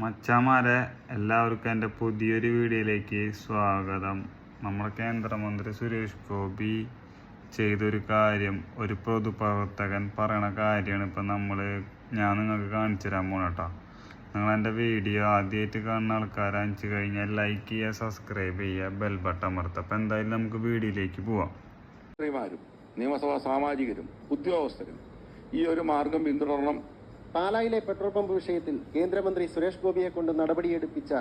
മച്ചാമാരെ എല്ലാവർക്കും എന്റെ പുതിയൊരു വീഡിയോയിലേക്ക് സ്വാഗതം. നമ്മുടെ കേന്ദ്രമന്ത്രി സുരേഷ് ഗോപി ചെയ്തൊരു കാര്യം ഒരു പൊതുപ്രവർത്തകൻ പറയണ കാര്യമാണ് ഇപ്പം നമ്മൾ ഞാൻ നിങ്ങൾക്ക് കാണിച്ചു തരാൻ പോണേട്ടോ നിങ്ങൾ എന്റെ വീഡിയോ ആദ്യമായിട്ട് കാണുന്ന ആൾക്കാർ അയച്ചു കഴിഞ്ഞാൽ ലൈക്ക് ചെയ്യുക സബ്സ്ക്രൈബ് ചെയ്യുക ബെൽ ബട്ടൺ അമർത്തുക. അപ്പം എന്തായാലും നമുക്ക് വീഡിയോയിലേക്ക് പോവാം. നിയമസഭാ സാമാജികരും ഉദ്യോഗസ്ഥരും ഈ ഒരു മാർഗം പിന്തുടരണം പാലായിലെ പെട്രോൾ പമ്പ് വിഷയത്തിൽ കേന്ദ്രമന്ത്രി സുരേഷ് ഗോപിയെ കൊണ്ട് നടപടിയെടുപ്പിച്ച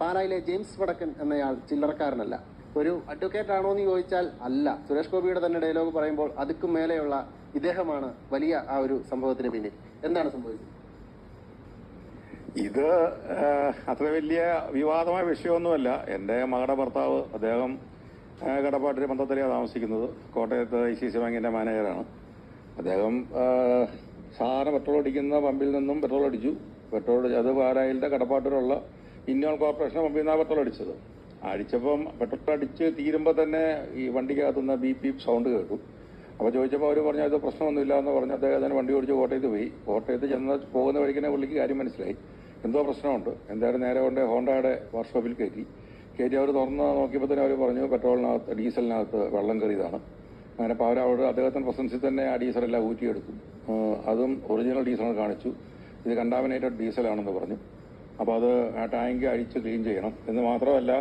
പാലായിലെ ജെയിംസ് വടക്കൻ എന്നയാൾ ചില്ലറക്കാരനല്ല. ഒരു അഡ്വക്കേറ്റ് ആണോ എന്ന് ചോദിച്ചാൽ അല്ല. സുരേഷ് ഗോപിയുടെ തന്നെ ഡയലോഗ് പറയുമ്പോൾ അതുക്കും മേലെയുള്ള ഇദ്ദേഹമാണ് വലിയ ആ ഒരു സംഭവത്തിന് പിന്നിൽ. എന്താണ് സംഭവിച്ചത്? ഇത് അത്ര വലിയ വിവാദമായ വിഷയമൊന്നുമല്ല. എന്റെ മകളുടെ ഭർത്താവ് അദ്ദേഹം കടപ്പാട്ടിരി മന്ത്രത്തിലാണ് താമസിക്കുന്നത്. കോട്ടയത്ത് ഐ സി സി ബാങ്കിന്റെ മാനേജറാണ്. അദ്ദേഹം സാധാരണ പെട്രോൾ അടിക്കുന്ന പമ്പിൽ നിന്നും പെട്രോൾ അടിച്ചു. പെട്രോൾ അത് പാലായിലെ കടപ്പാട്ടിലുള്ള ഇന്ത്യൻ കോർപ്പറേഷൻ പമ്പിൽ നിന്നാണ് പെട്രോൾ അടിച്ചത്. അടിച്ചപ്പം പെട്രോൾ അടിച്ച് തീരുമ്പോൾ തന്നെ ഈ വണ്ടിക്കകത്തുനിന്ന് ബി പി സൗണ്ട് കേട്ടു. അപ്പോൾ ചോദിച്ചപ്പോൾ അവർ പറഞ്ഞു അത് പ്രശ്നമൊന്നുമില്ല എന്ന് പറഞ്ഞ് അദ്ദേഹം തന്നെ വണ്ടി ഓടിച്ച് കോട്ടയത്ത് പോയി. കോട്ടയത്ത് ചെന്ന് പോകുന്ന വഴിക്കനെ പുള്ളിക്ക് കാര്യം മനസ്സിലായി. എന്തോ പ്രശ്നമുണ്ട്. എന്തായാലും നേരെ കൊണ്ട് ഹോണ്ടയുടെ വർക്ക്ഷോപ്പിൽ കയറ്റി. കയറ്റി അവർ തുറന്ന് നോക്കിയപ്പോൾ തന്നെ അവർ പറഞ്ഞു പെട്രോളിനകത്ത് ഡീസലിനകത്ത് വെള്ളം കയറിയതാണ്. അങ്ങനെ അപ്പോൾ അവരവിടെ അദ്ദേഹത്തിന്റെ പ്രസൻസിൽ തന്നെ ആ ഡീസലെല്ലാം ഊറ്റിയെടുത്തു. അതും ഒറിജിനൽ ഡീസൽ കാണിച്ചു. ഇത് കണ്ടാമിനേറ്റഡ് ഡീസലാണെന്ന് പറഞ്ഞു. അപ്പോൾ അത് ആ ടാങ്ക് അഴിച്ച് ക്ലീൻ ചെയ്യണം. എന്ന് മാത്രമല്ല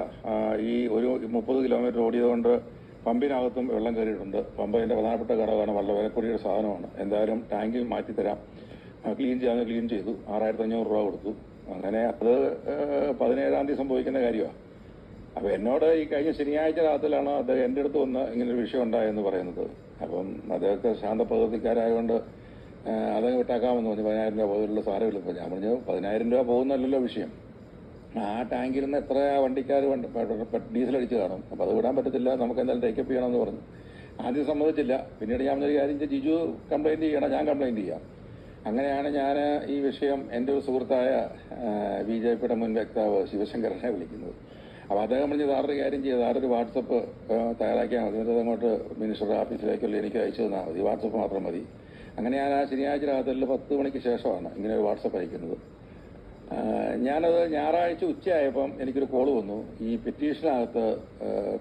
ഈ ഒരു മുപ്പത് കിലോമീറ്റർ ഓടിയതുകൊണ്ട് പമ്പിനകത്തും വെള്ളം കയറിയിട്ടുണ്ട്. പമ്പ് അതിന്റെ പ്രധാനപ്പെട്ട ഘടകമാണ്. വളരെ വിലക്കൂടിയൊരു സാധനമാണ്. എന്തായാലും ടാങ്കിൽ മാറ്റി തരാം. ക്ലീൻ ചെയ്യാൻ ക്ലീൻ ചെയ്തു. ആറായിരത്തി അഞ്ഞൂറ് രൂപ കൊടുത്തു. അങ്ങനെ അത് പതിനേഴാം തീയതി സംഭവിക്കുന്ന കാര്യമാണ് അപ്പോൾ എന്നോട് ഈ കഴിഞ്ഞ ശനിയാഴ്ച രാത്രിയിലാണ് അദ്ദേഹം എന്റെ അടുത്ത് വന്ന് ഇങ്ങനൊരു വിഷയം ഉണ്ടായെന്ന് പറയുന്നത്. അപ്പം അദ്ദേഹത്തെ ശാന്തപ്രകൃതിക്കാരായതുകൊണ്ട് പ്രകൃതിക്കാരായതുകൊണ്ട് അതങ്ങ് വിട്ടാക്കാമെന്ന് പറഞ്ഞു. പതിനായിരം രൂപ പോലുള്ള സാരമില്ല. ഞാൻ പറഞ്ഞു പതിനായിരം രൂപ പോകുന്നല്ലല്ലോ വിഷയം. ആ ടാങ്കിൽ നിന്ന് എത്ര വണ്ടിക്കാർ വണ്ടി ഡീസൽ അടിച്ച് കാണും. അപ്പോൾ അത് വിടാൻ പറ്റത്തില്ല. നമുക്ക് എന്തായാലും ടേക്കപ്പ് ചെയ്യണമെന്ന് പറഞ്ഞു. ആദ്യം സമ്മതിച്ചില്ല. പിന്നീട് ഞാൻ പറഞ്ഞൊരു കാര്യം ജിജു കംപ്ലൈന്റ് ചെയ്യണം ഞാൻ കംപ്ലൈന്റ് ചെയ്യാം. അങ്ങനെയാണ് ഞാൻ ഈ വിഷയം എന്റെ ഒരു സുഹൃത്തായ ബി ജെ പിയുടെ മുൻ വക്താവ് ശിവശങ്കരനെ വിളിക്കുന്നത്. അപ്പോൾ അദ്ദേഹം പറഞ്ഞ് സാറൊരു കാര്യം ചെയ്ത്? സാറൊരു വാട്സപ്പ് തയ്യാറാക്കിയാൽ മതി. എന്നിട്ട് അങ്ങോട്ട് മിനിസ്റ്ററുടെ ഓഫീസിലേക്കുള്ള എനിക്ക് അയച്ചു തന്നാൽ മതി. വാട്സപ്പ് മാത്രം മതി. അങ്ങനെ ഞാൻ ആ ശനിയാഴ്ച രാത്രിയിൽ പത്ത് മണിക്ക് ശേഷമാണ് ഇങ്ങനെ ഒരു വാട്സപ്പ് അയക്കുന്നത്. ഞാനത് ഞായറാഴ്ച ഉച്ചയായപ്പം എനിക്കൊരു കോൾ വന്നു. ഈ പെറ്റീഷനകത്ത്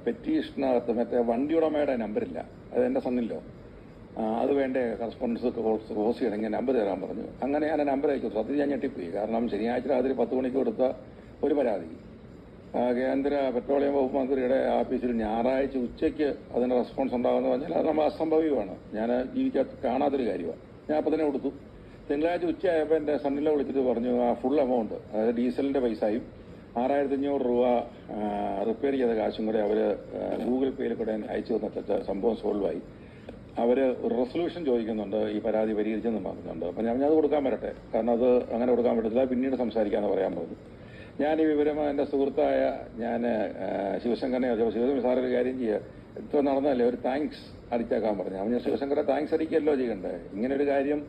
പെറ്റീഷനകത്ത് മറ്റേ വണ്ടി ഉടമയുടെ നമ്പറില്ല. അത് എന്റെ സന്നില്ലോ ആ, അത് വേണ്ടേ കറസ്പോണ്ടൻസ് ക്ലോസ് ഇങ്ങനെ നമ്പർ തരാൻ പറഞ്ഞു. അങ്ങനെ ഞാൻ നമ്പർ അയച്ചു. സത്യം ഞാൻ ഞെട്ടിപ്പോയി. കാരണം ശനിയാഴ്ച രാത്രി പത്ത് മണിക്ക് കൊടുത്ത ഒരു പരാതി. കേന്ദ്ര പെട്രോളിയം വകുപ്പ് മന്ത്രിയുടെ ഓഫീസിൽ ഞായറാഴ്ച ഉച്ചയ്ക്ക് അതിന് റെസ്പോൺസ് ഉണ്ടാകുമെന്ന് പറഞ്ഞാൽ അത് നമ്മൾ അസംഭവ്യമാണ് ഞാൻ ജീവിക്കാത്ത കാണാത്തൊരു കാര്യമാണ്. ഞാൻ അപ്പം തന്നെ കൊടുത്തു. തിങ്കളാഴ്ച ഉച്ചയായപ്പോൾ എന്റെ സണ്ണിലെ വിളിച്ചിട്ട് പറഞ്ഞു ആ ഫുൾ എമൗണ്ട് അതായത് ഡീസലിന്റെ പൈസയും ആറായിരത്തി അഞ്ഞൂറ് രൂപ റിപ്പയർ ചെയ്ത കാശും കൂടെ അവർ ഗൂഗിൾ പേയിൽ കൂടെ അയച്ചു തന്നിട്ട് സംഭവം സോൾവായി അവർ ഒരു റെസൊല്യൂഷൻ ചോദിക്കുന്നുണ്ട് ഈ പരാതി പരിഹരിച്ചെന്ന് പറഞ്ഞിട്ടുണ്ട്. അപ്പം ഞാൻ അത് കൊടുക്കാൻ വരട്ടെ. കാരണം അത് അങ്ങനെ കൊടുക്കാൻ പറ്റത്തില്ല. പിന്നീട് സംസാരിക്കാമെന്ന് പറയാൻ പറഞ്ഞു. ഞാൻ ഈ വിവരം എന്റെ സുഹൃത്തായ ഞാൻ ശിവശങ്കരനെ ശിവശങ്കർ സാർ ഒരു കാര്യം ചെയ്യുക ഇത്ര നടന്നല്ലേ ഒരു താങ്ക്സ് അടിച്ചേക്കാൻ പറഞ്ഞു. അവൻ ഞാൻ ശിവശങ്കറെ താങ്ക്സ് അടിക്കല്ലോ ചെയ്യണ്ടേ? ഇങ്ങനെ ഒരു കാര്യം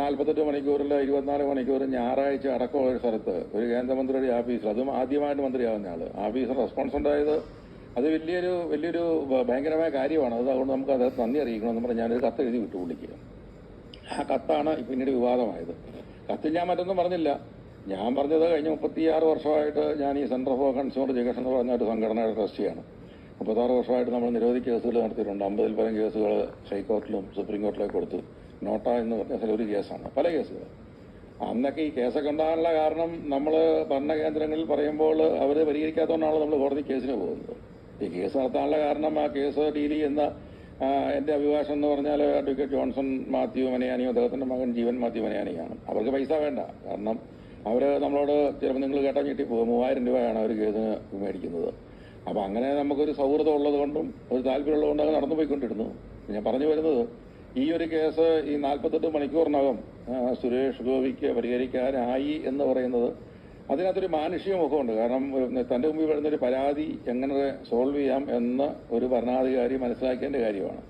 നാൽപ്പത്തെട്ട് മണിക്കൂറിൽ ഇരുപത്തിനാല് മണിക്കൂർ ഞായറാഴ്ച അടക്കമുള്ള ഒരു സ്ഥലത്ത് ഒരു കേന്ദ്രമന്ത്രിയുടെ ഓഫീസിൽ അതും ആദ്യമായിട്ട് മന്ത്രിയാവുന്ന ആൾ. ഓഫീസർ റെസ്പോൺസ് ഉണ്ടായത് അത് വലിയൊരു വലിയൊരു ഭയങ്കരമായ കാര്യമാണ്. അത് അതുകൊണ്ട് നമുക്ക് അത് നന്ദി അറിയിക്കണമെന്ന് പറഞ്ഞ് ഞാനൊരു കത്ത് എഴുതി വിട്ടു വിളിക്കുക ആ കത്താണ് പിന്നീട് വിവാദമായത്. കത്തിൽ ഞാൻ മറ്റൊന്നും പറഞ്ഞില്ല. ഞാൻ പറഞ്ഞത് കഴിഞ്ഞ മുപ്പത്തിയാറ് വർഷമായിട്ട് ഞാൻ ഈ സെന്റർ ഫോർ കൺസ്യൂമർ എഡ്യൂക്കേഷൻ എന്ന് പറഞ്ഞ ഒരു സംഘടനയുടെ ട്രസ്റ്റിയാണ്. മുപ്പത്താറ് വർഷമായിട്ട് നമ്മൾ നിരവധി കേസുകൾ നടത്തിയിട്ടുണ്ട്. അമ്പതിൽ പരം കേസുകൾ ഹൈക്കോർട്ടിലും സുപ്രീം കോർട്ടിലേക്ക് കൊടുത്തു. നോട്ട എന്ന് പറഞ്ഞ ഒരു കേസാണ്. പല കേസുകൾ. അന്നൊക്കെ ഈ കേസൊക്കെ ഉണ്ടാകാനുള്ള കാരണം നമ്മൾ ഭരണകേന്ദ്രങ്ങളിൽ പറയുമ്പോൾ അവർ പരിഹരിക്കാത്തതുകൊണ്ടാണ് നമ്മൾ കോടതി കേസിന് പോകുന്നത്. ഈ കേസ് നടത്താനുള്ള കാരണം ആ കേസ് ഡീൽ ചെയ്യുന്ന എന്റെ അഭിഭാഷകൻ എന്ന് പറഞ്ഞാൽ അഡ്വക്കേറ്റ് ജോൺസൺ മാത്യു മനയാനിയും അദ്ദേഹത്തിന്റെ മകൻ ജീവൻ മാത്യു മനയാനിയാണ് അവർക്ക് പൈസ വേണ്ട. കാരണം അവർ നമ്മളോട് ചിലപ്പോൾ നിങ്ങൾ കേട്ടാൽ ഞെട്ടിപ്പോകും മൂവായിരം രൂപയാണ് അവർ കേസിന് മേടിക്കുന്നത്. അപ്പോൾ അങ്ങനെ നമുക്കൊരു സൗഹൃദം ഉള്ളത് കൊണ്ടും ഒരു താല്പര്യമുള്ളത് കൊണ്ടും നടന്നു പോയിക്കൊണ്ടിരുന്നു. ഞാൻ പറഞ്ഞു വരുന്നത് ഈ ഒരു കേസ് ഈ നാൽപ്പത്തെട്ട് മണിക്കൂറിനകം സുരേഷ് ഗോപിക്ക് പരിഹരിക്കാനായി എന്ന് പറയുന്നത് അതിനകത്തൊരു മാനുഷിക മുഖമുണ്ട്. കാരണം തന്റെ മുമ്പിൽ വരുന്നൊരു പരാതി എങ്ങനെ സോൾവ് ചെയ്യാം എന്ന് ഒരു ഭരണാധികാരി മനസ്സിലാക്കേണ്ട കാര്യമാണ്.